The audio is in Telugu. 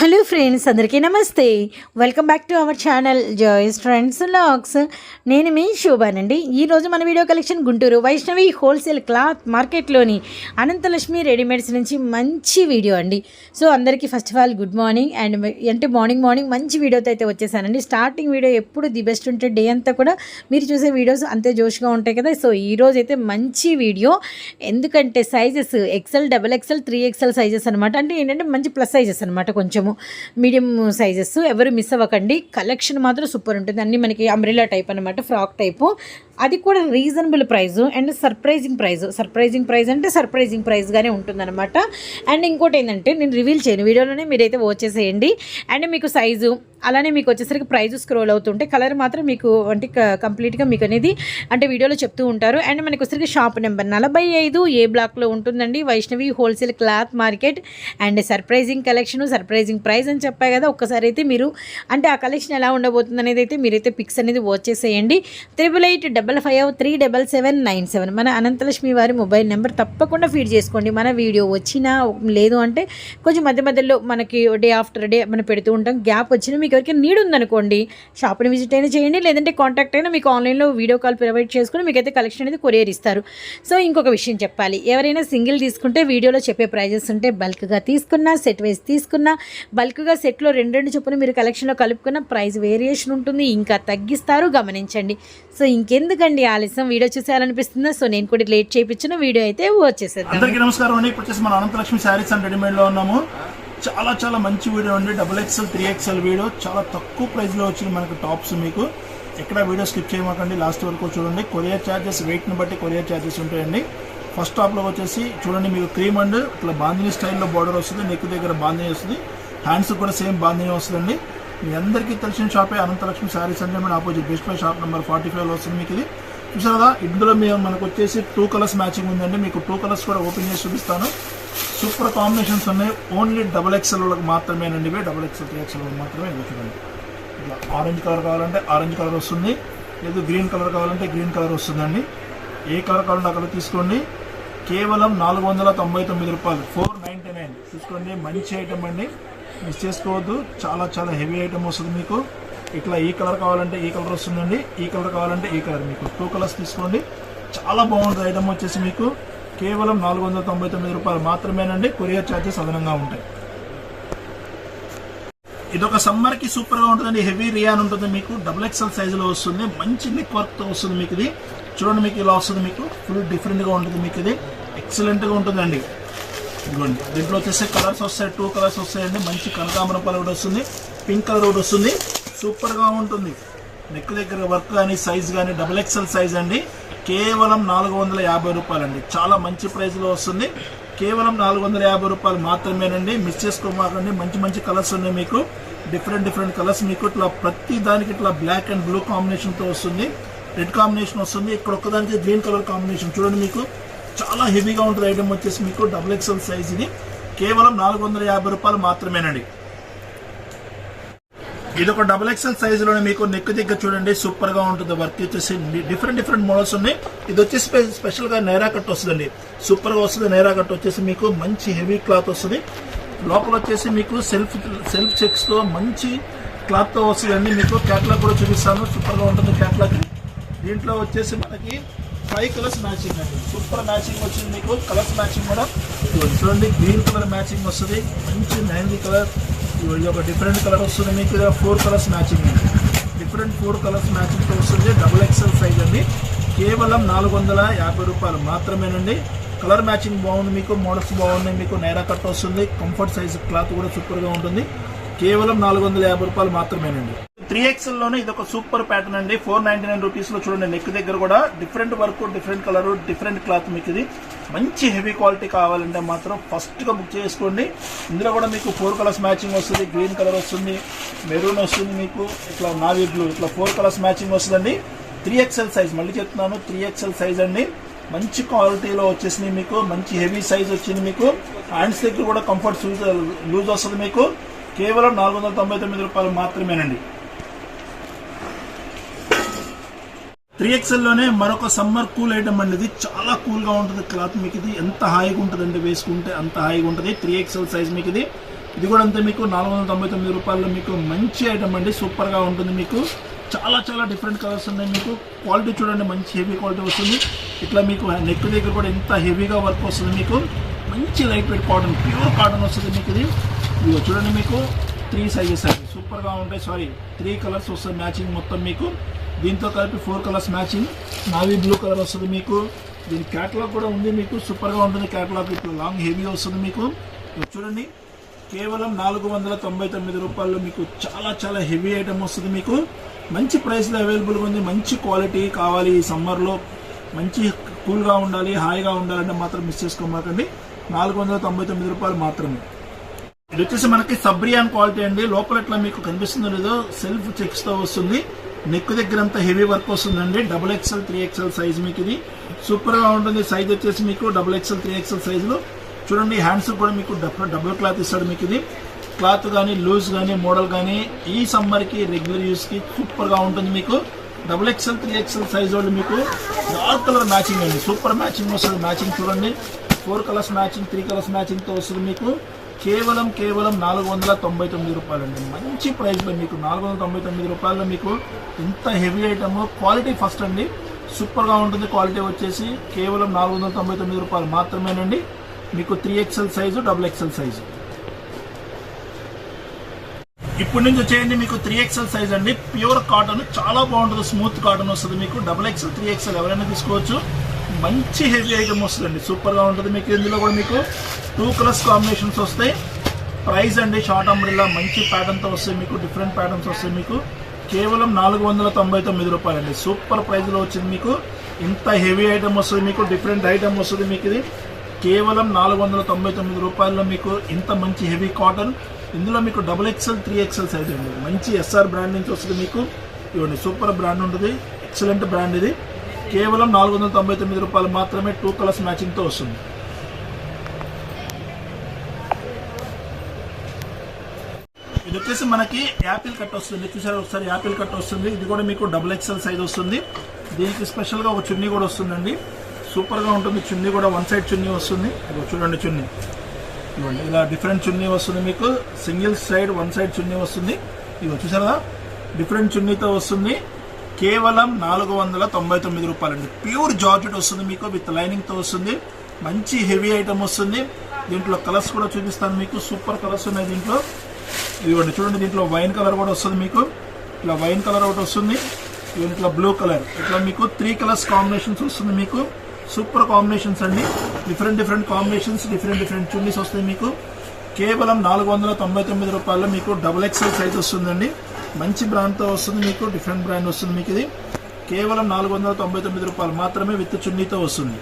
హలో ఫ్రెండ్స్ అందరికీ నమస్తే. Welcome back to our channel Joyce friends లాక్స్ నేను మీ శోభానండి. ఈరోజు మన video collection Guntur Vaishnavi wholesale cloth మార్కెట్లోని Anantalakshmi readymades నుంచి మంచి వీడియో అండి. సో అందరికీ first of all good morning and అంటే మార్నింగ్ మార్నింగ్ మంచి వీడియోతో అయితే వచ్చేసానండి. స్టార్టింగ్ వీడియో ఎప్పుడు ది బెస్ట్ ఉంటే డే అంతా కూడా మీరు చూసే వీడియోస్ అంతే జోష్గా ఉంటాయి కదా. సో ఈ అయితే మంచి వీడియో ఎందుకంటే sizes XL double XL three XL sizes అనమాట అంటే ఏంటంటే మంచి ప్లస్ సైజెస్ అనమాట కొంచెం మీడియము మీడియం సైజెస్ ఎవరు మిస్ అవ్వకండి. కలెక్షన్ మాత్రం సూపర్ ఉంటుంది. అన్నీ మనకి అంబ్రిలా టైప్ అనమాట ఫ్రాక్ టైపు అది కూడా reasonable price and surprising price surprising price అంటే సర్ప్రైజింగ్ ప్రైస్గానే ఉంటుందన్నమాట. అండ్ ఇంకోటి ఏంటంటే నేను రివీల్ చేయను. వీడియోలోనే మీరైతే వచ్చేసేయండి అండ్ మీకు సైజు అలానే మీకు వచ్చేసరికి ప్రైజ్ స్క్రోల్ అవుతుంటే కలర్ మాత్రం మీకు అంటే కంప్లీట్గా మీకు అనేది అంటే వీడియోలో చెప్తూ ఉంటారు. అండ్ మనకు వచ్చేసరికి షాప్ నెంబర్ నలభై ఐదు ఏ బ్లాక్లో ఉంటుందండి. Vaishnavi wholesale cloth market and surprising collection surprising price అని చెప్పాయి కదా ఒక్కసారి అయితే మీరు అంటే ఆ కలెక్షన్ ఎలా ఉండబోతుంది అనేది అయితే మీరైతే పిక్స్ అనేది వచ్చేసేయండి triple eight double five three double seven nine seven మన అనంతలక్ష్మి వారి మొబైల్ నెంబర్ తప్పకుండా ఫీడ్ చేసుకోండి. మన వీడియో వచ్చినా లేదు అంటే కొంచెం మధ్య మధ్యలో మనకి డే ఆఫ్టర్ డే మనం పెడుతూ ఉంటాం. గ్యాప్ వచ్చినా మీకు ఎవరికైనా నీడ్ ఉందనుకోండి షాప్ని విజిట్ అయినా చేయండి లేదంటే కాంటాక్ట్ అయినా మీకు ఆన్లైన్లో వీడియో కాల్ ప్రొవైడ్ చేసుకుని మీకైతే కలెక్షన్ అనేది కొరియర్ ఇస్తారు. సో ఇంకొక విషయం చెప్పాలి. ఎవరైనా సింగిల్ తీసుకుంటే వీడియోలో చెప్పే ప్రైజెస్ ఉంటే బల్క్గా తీసుకున్నా సెట్ వైజ్ తీసుకున్నా బల్క్గా సెట్లో రెండు రెండు చొప్పున మీరు కలెక్షన్లో కలుపుకున్న ప్రైస్ వేరియేషన్ ఉంటుంది ఇంకా తగ్గిస్తారు గమనించండి. సో ఇంకెందుకండి ఆలస్యం? వీడియో చూసేయాలనిపిస్తుందా? సో నేను కూడా లేట్ చేయించిన వీడియో అయితే వచ్చేసేది అందరికీ నమస్కారం అండి. ఇప్పుడు వచ్చేసి మన అనంతలక్ష్మి శారీస్ అండ్ రెడీమేడ్లో ఉన్నాము. చాలా చాలా మంచి వీడియో అండి. Double XL three XL video. చాలా తక్కువ ప్రైస్లో వచ్చింది మనకు టాప్స్ మీకు. ఎక్కడ వీడియో స్కిప్ చేయమాకండి. లాస్ట్ వరకు చూడండి. కొరియర్ ఛార్జెస్ వెయిట్ని బట్టి కొరియర్ ఛార్జెస్ ఉంటాయండి. ఫస్ట్ టాప్లో వచ్చేసి చూడండి మీకు క్రీమ్ అండ్ ఇట్లా బాంధిని స్టైల్లో బార్డర్ వస్తుంది. నెక్ దగ్గర బాంధిని వస్తుంది. హ్యాండ్స్ కూడా సేమ్ బాందిని వస్తుందండి. మీ అందరికీ తెలిసిన షాపే అనంతలక్ష్మి శారీస్ అంటే మన opposite best buy shop number forty five వస్తుంది మీకు ఇది. చూసారా ఇందులో మేము మనకు వచ్చేసి టూ కలర్స్ మ్యాచింగ్ ఉందండి. మీకు టూ కలర్స్ కూడా ఓపెన్ చేసి చూపిస్తాను. సూపర్ కాంబినేషన్స్ ఉన్నాయి. ఓన్లీ డబుల్ ఎక్స్ఎల్ వాళ్ళకి మాత్రమేనండి ఇవి. డబుల్ ఎక్స్ఎల్ త్రీ ఎక్స్ఎల్ మాత్రమే ఇవి ఇట్లా ఆరెంజ్ కలర్ కావాలంటే ఆరెంజ్ కలర్ వస్తుంది. లేదు గ్రీన్ కలర్ కావాలంటే గ్రీన్ కలర్ వస్తుందండి. ఏ కలర్ కావాలంటే అక్కడ తీసుకోండి. కేవలం నాలుగు వందల తొంభై తొమ్మిది రూపాయలు. Four ninety nine. చూసుకోండి మంచి ఐటమ్ అండి. మిస్ చేసుకోవద్దు. చాలా చాలా హెవీ ఐటమ్ వస్తుంది మీకు. ఇట్లా ఈ కలర్ కావాలంటే ఈ కలర్ వస్తుందండి. ఈ కలర్ కావాలంటే ఈ కలర్ మీకు. టూ కలర్స్ తీసుకోండి. చాలా బాగుంటుంది ఐటమ్ వచ్చేసి మీకు. కేవలం నాలుగు వందల తొంభై తొమ్మిది రూపాయలు మాత్రమేనండి. కొరియర్ ఛార్జెస్ అదనంగా ఉంటాయి. ఇదొక సమ్మర్కి సూపర్గా ఉంటుందండి. హెవీ రియాన్ ఉంటుంది మీకు. డబుల్ ఎక్స్ఎల్ సైజులో వస్తుంది. మంచి నెక్ వర్క్తో వస్తుంది మీకు ఇది. చూడండి మీకు ఇలా వస్తుంది మీకు. ఫుల్ డిఫరెంట్గా ఉంటుంది మీకు ఇది. ఎక్సలెంట్గా ఉంటుందండి. ఇదిగోండి. దీంట్లో వచ్చేసి కలర్స్ వస్తాయి టూ కలర్స్ వస్తాయండి. మంచి కనకాంబరం కలర్ వస్తుంది. పింక్ కలర్ ఒకటి వస్తుంది. సూపర్గా ఉంటుంది. నెక్ దగ్గర వర్క్ కానీ సైజ్ కానీ డబుల్ ఎక్స్ఎల్ సైజ్ అండి. కేవలం నాలుగు వందల యాభై రూపాయలండి. చాలా మంచి ప్రైస్లో వస్తుంది. కేవలం నాలుగు వందల యాభై రూపాయలు మాత్రమేనండి. మిస్ చేసుకోమాకండి. మంచి మంచి కలర్స్ ఉన్నాయి మీకు. డిఫరెంట్ డిఫరెంట్ కలర్స్ మీకు ఇట్లా ప్రతి దానికి ఇట్లా బ్లాక్ అండ్ బ్లూ కాంబినేషన్తో వస్తుంది. రెడ్ కాంబినేషన్ వస్తుంది. ఇక్కడ ఒక్కదానికి గ్రీన్ కలర్ కాంబినేషన్ చూడండి మీకు. చాలా హెవీగా ఉంటుంది ఐటమ్ వచ్చేసి మీకు డబుల్ ఎక్స్ఎల్ సైజ్ ఇది. కేవలం నాలుగు వందల యాభై రూపాయలు మాత్రమేనండి. ఇది ఒక డబుల్ ఎక్స్ఎల్ సైజ్లోనే మీకు నెక్ దగ్గర చూడండి సూపర్గా ఉంటుంది. వర్క్ వచ్చేసి డిఫరెంట్ డిఫరెంట్ మోడల్స్ ఉన్నాయి. ఇది వచ్చేసి స్పె- స్పెషల్గా నైరా కట్ వస్తుందండి. సూపర్గా వస్తుంది నైరా కట్ వచ్చేసి మీకు మంచి హెవీ క్లాత్ వస్తుంది. లోపల వచ్చేసి మీకు సెల్ఫ్ సెల్ఫ్ చెక్స్తో మంచి క్లాత్తో వస్తుందండి. మీకు క్యాట్లాగ్ కూడా చూపిస్తాను. సూపర్గా ఉంటుంది క్యాట్లాగ్ దీంట్లో వచ్చేసి మనకి ఫైవ్ కలర్స్ మ్యాచింగ్ అండి. సూపర్ మ్యాచింగ్ వచ్చింది మీకు. కలర్స్ మ్యాచింగ్ కూడా చూడండి గ్రీన్ కలర్ మ్యాచింగ్ వస్తుంది. మంచి మెహందీ కలర్ ఇది ఒక డిఫరెంట్ కలర్ వస్తుంది మీకు. ఫోర్ కలర్స్ మ్యాచింగ్ అండి. డిఫరెంట్ ఫోర్ కలర్స్ మ్యాచింగ్తో వస్తుంది. డబుల్ ఎక్స్ఎల్ సైజ్ అండి. కేవలం నాలుగు వందల యాభై రూపాయలు మాత్రమేనండి. కలర్ మ్యాచింగ్ బాగుంది మీకు. మోడల్స్ బాగున్నాయి మీకు. నైరా కట్ వస్తుంది. కంఫర్ట్ సైజ్ క్లాత్ కూడా సూపర్గా ఉంటుంది. కేవలం నాలుగు వందల యాభై రూపాయలు మాత్రమేనండి. త్రీ ఎక్స్ఎల్లోనే ఇది ఒక సూపర్ ప్యాటర్న్ అండి. ఫోర్ నైన్టీ నైన్ రూపీస్లో చూడండి నెక్ దగ్గర కూడా different work different colour different cloth మీకు ఇది. మంచి హెవీ క్వాలిటీ కావాలంటే మాత్రం ఫస్ట్గా బుక్ చేసుకోండి. ఇందులో కూడా మీకు ఫోర్ కలర్స్ మ్యాచింగ్ వస్తుంది. గ్రీన్ కలర్ వస్తుంది మెరూన్ వస్తుంది మీకు ఇట్లా నావీ బ్లూ ఇట్లా ఫోర్ కలర్స్ మ్యాచింగ్ వస్తుందండి. త్రీ ఎక్స్ఎల్ సైజ్ మళ్ళీ చెప్తున్నాను త్రీ ఎక్స్ఎల్ సైజ్ అండి. మంచి క్వాలిటీలో వచ్చేసింది మీకు మంచి హెవీ సైజ్ వచ్చింది మీకు. హ్యాండ్స్ దగ్గర కూడా కంఫర్ట్ లూజ్ వస్తుంది మీకు. కేవలం నాలుగు వందల తొంభై తొమ్మిది రూపాయలు మాత్రమేనండి. త్రీ ఎక్స్ఎల్లోనే మరొక సమ్మర్ కూల్ ఐటమ్ అండి ఇది. చాలా కూల్గా ఉంటుంది క్లాత్ మీకు ఇది. ఎంత హాయిగా ఉంటుందండి వేసుకుంటే అంత హాయిగా ఉంటుంది. త్రీ ఎక్స్ఎల్ సైజ్ మీకు ఇది. ఇది కూడా అంతే మీకు నాలుగు వందల తొంభై తొమ్మిది రూపాయల్లో మీకు మంచి ఐటమ్ అండి. సూపర్గా ఉంటుంది మీకు. చాలా చాలా డిఫరెంట్ కలర్స్ ఉన్నాయి మీకు. క్వాలిటీ చూడండి మంచి హెవీ క్వాలిటీ వస్తుంది. ఇట్లా మీకు నెక్ దగ్గర కూడా ఎంత హెవీగా వర్క్ వస్తుంది మీకు. మంచి light weight cotton pure cotton వస్తుంది మీకు ఇది. ఇదిగో చూడండి మీకు త్రీ సైజెస్ అండి. సూపర్గా ఉంటాయి. సారీ త్రీ కలర్స్ వస్తాయి మ్యాచింగ్ మొత్తం మీకు. దీంతో కలిపి four colours matching navy blue colour వస్తుంది మీకు. దీని క్యాటలాగ్ కూడా ఉంది మీకు. సూపర్గా ఉంటుంది క్యాటలాగ్ ఇప్పుడు లాంగ్ హెవీ వస్తుంది మీకు. చూడండి. కేవలం నాలుగు వందల తొంభై తొమ్మిది రూపాయలు మీకు చాలా చాలా హెవీ ఐటమ్ వస్తుంది మీకు. మంచి ప్రైస్లో అవైలబుల్గా ఉంది. మంచి క్వాలిటీ కావాలి ఈ సమ్మర్లో మంచి కూల్గా ఉండాలి హాయిగా ఉండాలంటే మాత్రం మిస్ చేసుకోమాకండి. నాలుగు వందల తొంభై తొమ్మిది రూపాయలు మాత్రమే. ఇది వచ్చేసి మనకి సబ్రియాన్ క్వాలిటీ అండి. లోపల ఎట్లా మీకు కనిపిస్తుందో లేదో సెల్ఫ్ చెక్స్తో వస్తుంది. నెక్ దగ్గర అంతా హెవీ వర్క్ వస్తుందండి. Double XL three XL size మీకు ఇది. సూపర్గా ఉంటుంది. సైజ్ వచ్చేసి మీకు డబుల్ ఎక్స్ఎల్ త్రీ ఎక్స్ఎల్ సైజులో చూడండి హ్యాండ్స్ కూడా మీకు డబుల్ డబుల్ క్లాత్ ఇస్తాడు మీకు ఇది. క్లాత్ కానీ లూజ్ కానీ మోడల్ కానీ ఈ సమ్మర్కి రెగ్యులర్ యూస్కి సూపర్గా ఉంటుంది మీకు. Double XL three XL size వాళ్ళు మీకు డార్క్ కలర్ మ్యాచింగ్ అండి. సూపర్ మ్యాచింగ్ వస్తుంది. మ్యాచింగ్ చూడండి. Four colours matching three colours మ్యాచింగ్తో వస్తుంది మీకు. కేవలం కేవలం నాలుగు వందల తొంభై తొమ్మిది రూపాయలండి. మంచి ప్రైస్లో మీకు నాలుగు వందల తొంభై తొమ్మిది రూపాయల్లో మీకు ఇంత హెవీ ఐటమ్ క్వాలిటీ ఫస్ట్ అండి. సూపర్గా ఉంటుంది క్వాలిటీ వచ్చేసి కేవలం నాలుగు వందల తొంభై తొమ్మిది రూపాయలు మాత్రమేనండి. మీకు three XL size double XL size ఇప్పుడు నుంచి వచ్చేయండి మీకు త్రీ ఎక్స్ఎల్ సైజ్ అండి. ప్యూర్ కాటన్ చాలా బాగుంటుంది స్మూత్ కాటన్ వస్తుంది మీకు. డబుల్ ఎక్స్ఎల్ త్రీ ఎక్స్ఎల్ ఎవరైనా తీసుకోవచ్చు. మంచి హెవీ ఐటమ్ వస్తుందండి. సూపర్గా ఉంటుంది మీకు. ఇందులో కూడా మీకు టూ కలర్స్ కాంబినేషన్స్ వస్తాయి. ప్రైస్ అండి షార్ట్ అంబ్రిల్లా. మంచి ప్యాటర్న్తో వస్తాయి మీకు. డిఫరెంట్ ప్యాటర్న్స్ వస్తాయి మీకు. కేవలం నాలుగు వందల తొంభై తొమ్మిది రూపాయలండి. సూపర్ ప్రైస్లో వచ్చింది మీకు. ఇంత హెవీ ఐటమ్ వస్తుంది మీకు. డిఫరెంట్ ఐటమ్ వస్తుంది మీకు ఇది. కేవలం నాలుగు వందల తొంభై తొమ్మిది రూపాయల్లో మీకు ఇంత మంచి హెవీ కాటన్. ఇందులో మీకు double XL three XL size అండి. మంచి ఎస్ఆర్ బ్రాండ్ నుంచి వస్తుంది మీకు. ఇవ్వండి. సూపర్ బ్రాండ్ ఉంటుంది. ఎక్సలెంట్ బ్రాండ్ ఇది. కేవలం నాలుగు వందల తొంభై తొమ్మిది రూపాయలు మాత్రమే టూ కలర్స్ మ్యాచింగ్తో వస్తుంది. ఇది వచ్చేసి మనకి యాపిల్ కట్ వస్తుంది. చూసారు? ఒకసారి యాపిల్ కట్ వస్తుంది. ఇది కూడా మీకు డబుల్ ఎక్స్ఎల్ సైజ్ వస్తుంది. దీనికి స్పెషల్గా ఒక చున్నీ కూడా వస్తుందండి. సూపర్గా ఉంటుంది. చున్నీ కూడా వన్ సైడ్ చున్నీ వస్తుంది. చూడండి చున్నీ. ఇవ్వండి ఇలా డిఫరెంట్ చున్నీ వస్తుంది మీకు. సింగిల్ సైడ్ వన్ సైడ్ చున్నీ వస్తుంది. ఇవి చూసారా? డిఫరెంట్ చున్నీతో వస్తుంది. కేవలం నాలుగు వందల తొంభై తొమ్మిది రూపాయలండి. ప్యూర్ జార్జెట్ వస్తుంది మీకు విత్ లైనింగ్తో వస్తుంది. మంచి హెవీ ఐటమ్ వస్తుంది. దీంట్లో కలర్స్ కూడా చూపిస్తాను మీకు. సూపర్ కలర్స్ ఉన్నాయి దీంట్లో. ఇదిగోండి చూడండి దీంట్లో వైన్ కలర్ కూడా వస్తుంది మీకు. ఇట్లా వైన్ కలర్ ఒకటి వస్తుంది. ఇవన్నీ ఇట్లా బ్లూ కలర్. ఇట్లా మీకు త్రీ కలర్స్ కాంబినేషన్స్ వస్తుంది మీకు. సూపర్ కాంబినేషన్స్ అండి. Different different combinations different different chunnis వస్తాయి మీకు. కేవలం నాలుగు వందల తొంభై తొమ్మిది రూపాయల్లో మీకు డబుల్ ఎక్స్ఎల్ సైజ్ వస్తుందండి. మంచి బ్రాండ్తో వస్తుంది మీకు డిఫరెంట్ బ్రాండ్ వస్తుంది మీకు ఇది. కేవలం నాలుగు వందల తొంభై తొమ్మిది రూపాయలు మాత్రమే విత్ చున్నీతో వస్తుంది.